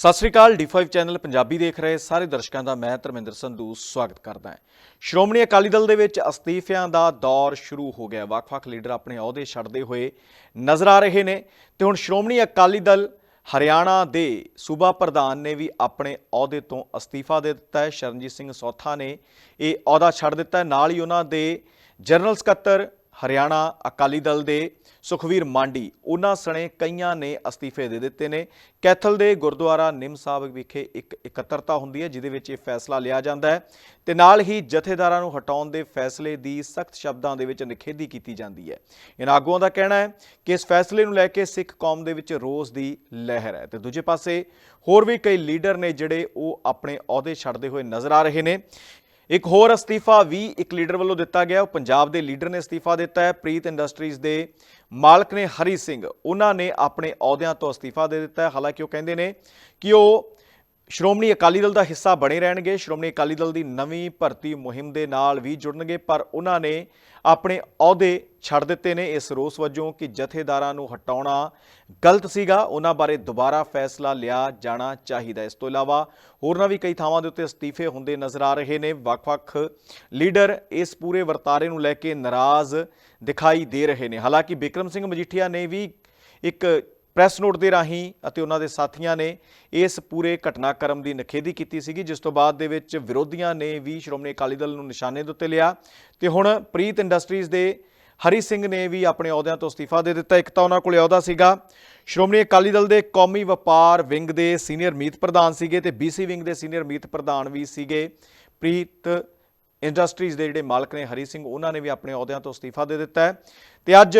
ਸਤਿ ਸ੍ਰੀ ਅਕਾਲ D5 channel Punjabi ਦੇਖ ਰਹੇ ਸਾਰੇ ਦਰਸ਼ਕਾਂ ਦਾ ਮੈਂ ਧਰਮਿੰਦਰ ਸੰਧੂ ਸਵਾਗਤ ਕਰਦਾ ਹਾਂ। ਸ਼੍ਰੋਮਣੀ ਅਕਾਲੀ ਦਲ ਦੇ ਵਿੱਚ ਅਸਤੀਫਿਆਂ ਦਾ ਦੌਰ ਸ਼ੁਰੂ ਹੋ ਗਿਆ। ਵੱਖ-ਵੱਖ ਲੀਡਰ ਆਪਣੇ ਅਹੁਦੇ ਛੱਡਦੇ ਹੋਏ ਨਜ਼ਰ ਆ ਰਹੇ ਨੇ ਤੇ ਹੁਣ ਸ਼੍ਰੋਮਣੀ ਅਕਾਲੀ ਦਲ ਹਰਿਆਣਾ ਦੇ ਸੂਬਾ ਪ੍ਰਧਾਨ ਨੇ ਵੀ ਆਪਣੇ ਅਹੁਦੇ ਤੋਂ ਅਸਤੀਫਾ ਦੇ ਦਿੱਤਾ ਹੈ। ਸ਼ਰਨਜੀਤ ਸਿੰਘ ਸੌਥਾ ਨੇ ਇਹ ਅਹੁਦਾ ਛੱਡ ਦਿੱਤਾ ਨਾਲ ਹੀ ਉਹਨਾਂ ਦੇ ਜਨਰਲ ਸਕੱਤਰ ਹਰਿਆਣਾ ਅਕਾਲੀ ਦਲ ਦੇ ਸੁਖਵੀਰ ਮਾਂਡੀ, ਉਹਨਾਂ ਸਣੇ ਕਈਆਂ ਨੇ ਅਸਤੀਫੇ ਦੇ ਦਿੱਤੇ ਨੇ। ਕੈਥਲ ਦੇ ਗੁਰਦੁਆਰਾ ਨਿੰਮ ਸਾਹਿਬ ਵਿਖੇ ਇੱਕ ਇਕੱਤਰਤਾ ਹੁੰਦੀ ਹੈ, ਜਿਹਦੇ ਵਿੱਚ ਇਹ ਫੈਸਲਾ ਲਿਆ ਜਾਂਦਾ ਹੈ ਤੇ ਨਾਲ ਹੀ ਜਥੇਦਾਰਾਂ ਨੂੰ ਹਟਾਉਣ ਦੇ ਫੈਸਲੇ ਦੀ ਸਖਤ ਸ਼ਬਦਾਂ ਦੇ ਵਿੱਚ ਨਿਖੇਧੀ ਕੀਤੀ ਜਾਂਦੀ ਹੈ। ਇਹਨਾਂ ਆਗੂਆਂ ਦਾ ਕਹਿਣਾ ਹੈ ਕਿ ਇਸ ਫੈਸਲੇ ਨੂੰ ਲੈ ਕੇ ਸਿੱਖ ਕੌਮ ਦੇ ਵਿੱਚ ਰੋਸ ਦੀ ਲਹਿਰ ਹੈ। ਤੇ ਦੂਜੇ ਪਾਸੇ ਹੋਰ ਵੀ ਕਈ ਲੀਡਰ ਨੇ ਜਿਹੜੇ ਉਹ ਆਪਣੇ ਅਹੁਦੇ ਛੱਡਦੇ ਹੋਏ ਨਜ਼ਰ ਆ ਰਹੇ ਨੇ। ਇੱਕ ਹੋਰ ਅਸਤੀਫਾ ਵੀ ਇੱਕ ਲੀਡਰ ਵੱਲੋਂ ਦਿੱਤਾ ਗਿਆ। ਉਹ ਪੰਜਾਬ ਦੇ ਲੀਡਰ ਨੇ ਅਸਤੀਫਾ ਦਿੱਤਾ ਹੈ। ਪ੍ਰੀਤ ਇੰਡਸਟਰੀਜ਼ ਦੇ ਮਾਲਕ ਨੇ ਹਰੀ ਸਿੰਘ। ਉਹਨਾਂ ਨੇ ਆਪਣੇ ਅਹੁਦਿਆਂ ਤੋਂ ਅਸਤੀਫਾ ਦੇ ਦਿੱਤਾ ਹੈ। ਹਾਲਾਂਕਿ ਉਹ ਕਹਿੰਦੇ ਨੇ ਕਿ ਉਹ ਸ਼੍ਰੋਮਣੀ ਅਕਾਲੀ ਦਲ ਦਾ ਹਿੱਸਾ ਬਣੇ ਰਹਿਣਗੇ। ਸ਼੍ਰੋਮਣੀ ਅਕਾਲੀ ਦਲ ਦੀ ਨਵੀਂ ਭਰਤੀ ਮੁਹਿੰਮ ਦੇ ਨਾਲ ਵੀ ਜੁੜਨਗੇ, ਪਰ ਉਹਨਾਂ ਨੇ ਆਪਣੇ ਅਹੁਦੇ ਛੱਡ ਦਿੱਤੇ ਨੇ ਇਸ ਰੋਸ ਵਜੋਂ ਕਿ ਜਥੇਦਾਰਾਂ ਨੂੰ ਹਟਾਉਣਾ ਗਲਤ ਸੀਗਾ। ਉਹਨਾਂ ਬਾਰੇ ਦੁਬਾਰਾ ਫੈਸਲਾ ਲਿਆ ਜਾਣਾ ਚਾਹੀਦਾ ਇਸ ਤੋਂ ਇਲਾਵਾ ਹੋਰਨਾਂ ਵੀ ਕਈ ਥਾਵਾਂ ਦੇ ਉੱਤੇ ਅਸਤੀਫੇ ਹੁੰਦੇ ਨਜ਼ਰ ਆ ਰਹੇ ਨੇ। ਵੱਖ-ਵੱਖ ਲੀਡਰ ਇਸ ਪੂਰੇ ਵਰਤਾਰੇ ਨੂੰ ਲੈ ਕੇ ਨਾਰਾਜ਼ ਦਿਖਾਈ ਦੇ ਰਹੇ ਨੇ। ਹਾਲਾਂਕਿ ਬਿਕਰਮ ਸਿੰਘ ਮਜੀਠੀਆ ਨੇ ਵੀ ਇੱਕ ਪ੍ਰੈਸ ਨੋਟ ਦੇ ਰਾਹੀਂ ਅਤੇ ਉਹਨਾਂ ਦੇ ਸਾਥੀਆਂ ਨੇ ਇਸ ਪੂਰੇ ਘਟਨਾਕ੍ਰਮ ਦੀ ਨਿਖੇਧੀ ਕੀਤੀ ਸੀਗੀ, ਜਿਸ ਤੋਂ ਬਾਅਦ ਦੇ ਵਿੱਚ ਵਿਰੋਧੀਆਂ ਨੇ ਵੀ ਸ਼੍ਰੋਮਣੀ ਅਕਾਲੀ ਦਲ ਨੂੰ ਨਿਸ਼ਾਨੇ ਦੇ ਉੱਤੇ ਲਿਆ ਤੇ ਹੁਣ ਪ੍ਰੀਤ ਇੰਡਸਟਰੀਜ਼ ਦੇ ਹਰੀ ਸਿੰਘ ਨੇ ਵੀ ਆਪਣੇ ਅਹੁਦਿਆਂ ਤੋਂ ਅਸਤੀਫਾ ਦੇ ਦਿੱਤਾ। ਇੱਕ ਤਾਂ ਉਹਨਾਂ ਕੋਲੇ ਅਹੁਦਾ ਸੀਗਾ। ਸ਼੍ਰੋਮਣੀ ਅਕਾਲੀ ਦਲ ਦੇ ਕੌਮੀ ਵਪਾਰ ਵਿੰਗ ਦੇ ਸੀਨੀਅਰ ਮੀਤ ਪ੍ਰਧਾਨ ਸੀਗੇ ਤੇ ਬੀਸੀ ਵਿੰਗ ਦੇ ਸੀਨੀਅਰ ਮੀਤ ਪ੍ਰਧਾਨ ਵੀ ਸੀਗੇ। ਪ੍ਰੀਤ ਇੰਡਸਟਰੀਜ਼ ਦੇ ਜਿਹੜੇ ਮਾਲਕ ਨੇ ਹਰੀ ਸਿੰਘ, ਉਹਨਾਂ ਨੇ ਵੀ ਆਪਣੇ ਅਹੁਦਿਆਂ ਤੋਂ ਅਸਤੀਫਾ ਦੇ ਦਿੱਤਾ ਹੈ। ਤੇ ਅੱਜ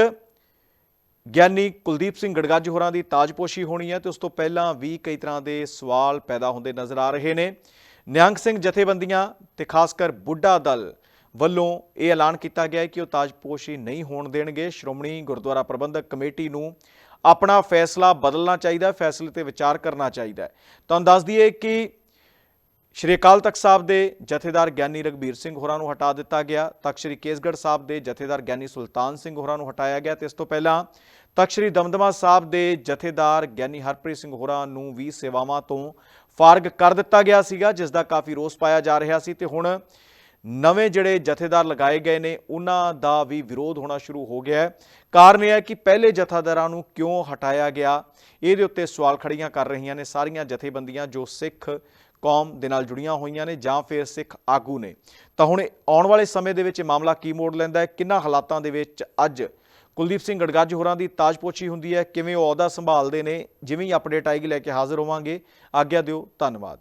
ਗਿਆਨੀ ਕੁਲਦੀਪ ਸਿੰਘ ਗੜਗੱਜ ਹੋਰਾਂ ਦੀ ਤਾਜਪੋਸ਼ੀ ਹੋਣੀ ਹੈ ਤੇ ਉਸ ਤੋਂ ਪਹਿਲਾਂ ਵੀ ਕਈ ਤਰ੍ਹਾਂ ਦੇ ਸਵਾਲ ਪੈਦਾ ਹੁੰਦੇ ਨਜ਼ਰ ਆ ਰਹੇ ਨੇ। ਨਿਹੰਗ ਸਿੰਘ ਜਥੇਬੰਦੀਆਂ ਤੇ ਖਾਸ ਕਰ ਬੁੱਢਾ ਦਲ ਵੱਲੋਂ ਇਹ ਐਲਾਨ ਕੀਤਾ ਗਿਆ ਹੈ ਕਿ ਉਹ ਤਾਜਪੋਸ਼ੀ ਨਹੀਂ ਹੋਣ ਦੇਣਗੇ। ਸ਼੍ਰੋਮਣੀ ਗੁਰਦੁਆਰਾ ਪ੍ਰਬੰਧਕ ਕਮੇਟੀ ਨੂੰ ਆਪਣਾ ਫੈਸਲਾ ਬਦਲਣਾ ਚਾਹੀਦਾ, ਫੈਸਲੇ ਤੇ ਵਿਚਾਰ ਕਰਨਾ ਚਾਹੀਦਾ ਹੈ। ਤੁਹਾਨੂੰ ਦੱਸ ਦਈਏ ਕਿ ਸ਼੍ਰੀ ਅਕਾਲ ਤਖਤ ਸਾਹਿਬ ਦੇ ਜਥੇਦਾਰ ਗਿਆਨੀ ਰਗਬੀਰ ਸਿੰਘ ਹੋਰਾਂ ਨੂੰ ਹਟਾ ਦਿੱਤਾ ਗਿਆ। ਤਖਤ ਸ਼੍ਰੀ ਕੇਸਗੜ੍ਹ ਸਾਹਿਬ ਦੇ ਜਥੇਦਾਰ ਗਿਆਨੀ ਸੁਲਤਾਨ ਸਿੰਘ ਹੋਰਾਂ ਨੂੰ ਹਟਾਇਆ ਗਿਆ ਤੇ ਇਸ ਤੋਂ ਪਹਿਲਾਂ ਤਖਤ ਸ਼੍ਰੀ ਦਮਦਮਾ ਸਾਹਿਬ ਦੇ ਜਥੇਦਾਰ ਗਿਆਨੀ ਹਰਪ੍ਰੀਤ ਸਿੰਘ ਹੋਰਾਂ ਨੂੰ ਵੀ ਸੇਵਾਵਾਂ ਤੋਂ ਫਾਰਗ ਕਰ ਦਿੱਤਾ ਗਿਆ ਸੀਗਾ, ਜਿਸ ਦਾ ਕਾਫੀ ਰੋਸ ਪਾਇਆ ਜਾ ਰਿਹਾ ਸੀ ਤੇ ਹੁਣ ਨਵੇਂ ਜਿਹੜੇ ਜਥੇਦਾਰ ਲਗਾਏ ਗਏ ਨੇ, ਉਹਨਾਂ ਦਾ ਵੀ ਵਿਰੋਧ ਹੋਣਾ ਸ਼ੁਰੂ ਹੋ ਗਿਆ ਹੈ। ਕਾਰਨ ਇਹ ਹੈ ਕਿ ਪਹਿਲੇ ਜਥੇਦਾਰਾਂ ਨੂੰ ਕਿਉਂ ਹਟਾਇਆ ਗਿਆ? ਇਹਦੇ ਉੱਤੇ ਸਵਾਲ ਖੜੀਆਂ ਕਰ ਰਹੀਆਂ ਨੇ ਸਾਰੀਆਂ ਜਥੇਬੰਦੀਆਂ ਜੋ ਸਿੱਖ ਕੌਮ ਦੇ ਨਾਲ ਜੁੜੀਆਂ ਹੋਈਆਂ ਨੇ ਜਾਂ ਫਿਰ ਸਿੱਖ ਆਗੂ ਨੇ। ਤਾਂ ਹੁਣ ਆਉਣ ਵਾਲੇ ਸਮੇਂ ਦੇ ਵਿੱਚ ਇਹ ਮਾਮਲਾ ਕੀ ਮੋੜ ਲੈਂਦਾ ਹੈ? ਕਿੰਨਾ ਹਾਲਾਤਾਂ ਦੇ ਵਿੱਚ ਅੱਜ ਕੁਲਦੀਪ ਸਿੰਘ ਗੜਗੱਜ ਹੋਰਾਂ ਦੀ ਤਾਜਪੋਚੀ ਹੁੰਦੀ ਹੈ? ਕਿਵੇਂ ਉਹ ਅਹੁਦਾ ਸੰਭਾਲਦੇ ਨੇ? ਜਿਵੇਂ ਹੀ ਅਪਡੇਟ ਆਏਗੀ, ਲੈ ਕੇ ਹਾਜ਼ਰ ਹੋਵਾਂਗੇ। ਆਗਿਆ ਦਿਓ, ਧੰਨਵਾਦ।